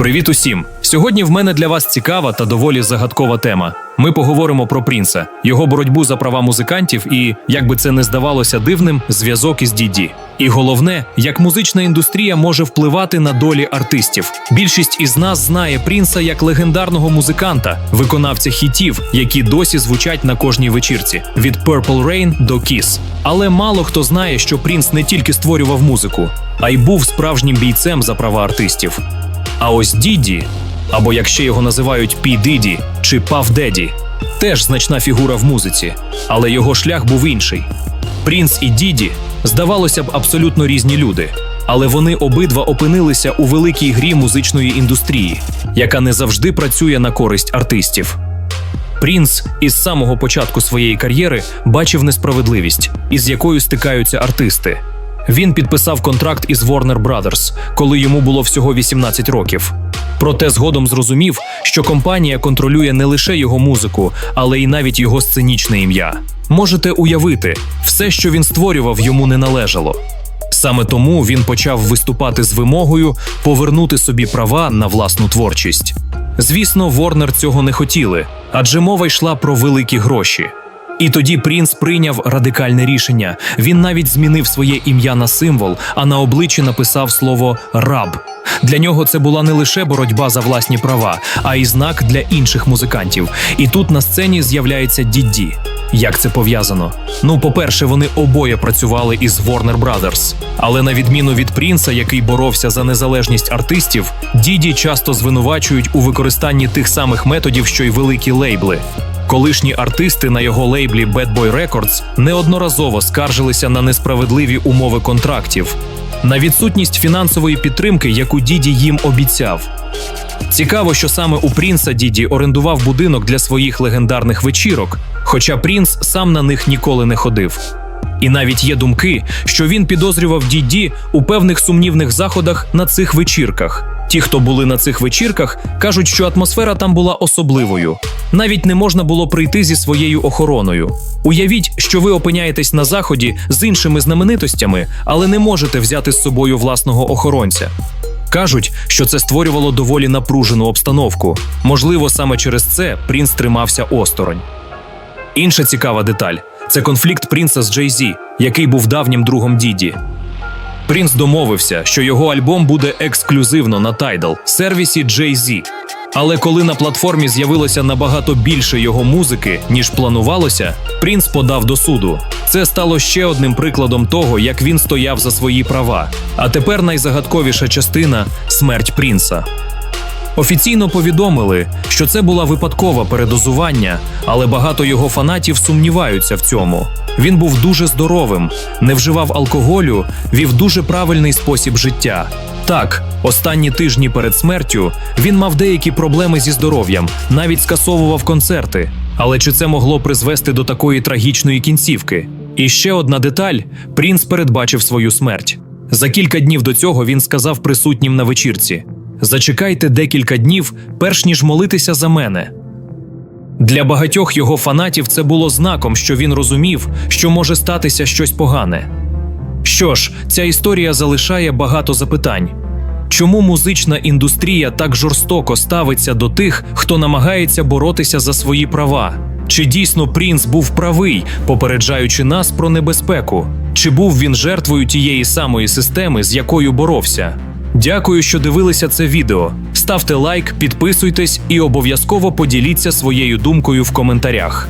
Привіт усім! Сьогодні в мене для вас цікава та доволі загадкова тема. Ми поговоримо про Прінса, його боротьбу за права музикантів і, як би це не здавалося дивним, зв'язок із Діді. І головне, як музична індустрія може впливати на долі артистів. Більшість із нас знає Прінса як легендарного музиканта, виконавця хітів, які досі звучать на кожній вечірці від Purple Rain до Kiss. Але мало хто знає, що Прінс не тільки створював музику, а й був справжнім бійцем за права артистів. А ось Діді, або як ще його називають Пі Диді чи Паф Деді, теж значна фігура в музиці, але його шлях був інший. Прінс і Діді, здавалося б, абсолютно різні люди, але вони обидва опинилися у великій грі музичної індустрії, яка не завжди працює на користь артистів. Прінс із самого початку своєї кар'єри бачив несправедливість, із якою стикаються артисти. Він підписав контракт із Warner Brothers, коли йому було всього 18 років. Проте згодом зрозумів, що компанія контролює не лише його музику, але й навіть його сценічне ім'я. Можете уявити, все, що він створював, йому не належало. Саме тому він почав виступати з вимогою повернути собі права на власну творчість. Звісно, Ворнер цього не хотіли, адже мова йшла про великі гроші. І тоді Прінс прийняв радикальне рішення. Він навіть змінив своє ім'я на символ, а на обличчі написав слово раб. Для нього це була не лише боротьба за власні права, а й знак для інших музикантів. І тут на сцені з'являється Дідді. Як це пов'язано? Ну, по-перше, вони обоє працювали із Warner Brothers. Але на відміну від Прінса, який боровся за незалежність артистів, Діді часто звинувачують у використанні тих самих методів, що й великі лейбли. Колишні артисти на його лейблі Bad Boy Records неодноразово скаржилися на несправедливі умови контрактів, на відсутність фінансової підтримки, яку Діді їм обіцяв. Цікаво, що саме у Прінса Діді орендував будинок для своїх легендарних вечірок, хоча Прінс сам на них ніколи не ходив. І навіть є думки, що він підозрював Діді у певних сумнівних заходах на цих вечірках. Ті, хто були на цих вечірках, кажуть, що атмосфера там була особливою. Навіть не можна було прийти зі своєю охороною. Уявіть, що ви опиняєтесь на заході з іншими знаменитостями, але не можете взяти з собою власного охоронця. Кажуть, що це створювало доволі напружену обстановку. Можливо, саме через це Прінс тримався осторонь. Інша цікава деталь це конфлікт Прінса з Джей Зі, який був давнім другом Діді. Прінс домовився, що його альбом буде ексклюзивно на Tidal, сервісі Jay-Z. Але коли на платформі з'явилося набагато більше його музики, ніж планувалося, принц подав до суду. Це стало ще одним прикладом того, як він стояв за свої права. А тепер найзагадковіша частина смерть Прінса. Офіційно повідомили, що це була випадкова передозування, але багато його фанатів сумніваються в цьому. Він був дуже здоровим, не вживав алкоголю, вів дуже правильний спосіб життя. Так, останні тижні перед смертю він мав деякі проблеми зі здоров'ям, навіть скасовував концерти. Але чи це могло призвести до такої трагічної кінцівки? І ще одна деталь: Прінс передбачив свою смерть. За кілька днів до цього він сказав присутнім на вечірці: Зачекайте декілька днів, перш ніж молитися за мене. Для багатьох його фанатів це було знаком, що він розумів, що може статися щось погане. Що ж, ця історія залишає багато запитань. Чому музична індустрія так жорстоко ставиться до тих, хто намагається боротися за свої права? Чи дійсно Прінс був правий, попереджаючи нас про небезпеку? Чи був він жертвою тієї самої системи, з якою боровся? Дякую, що дивилися це відео. Ставте лайк, підписуйтесь і обов'язково поділіться своєю думкою в коментарях.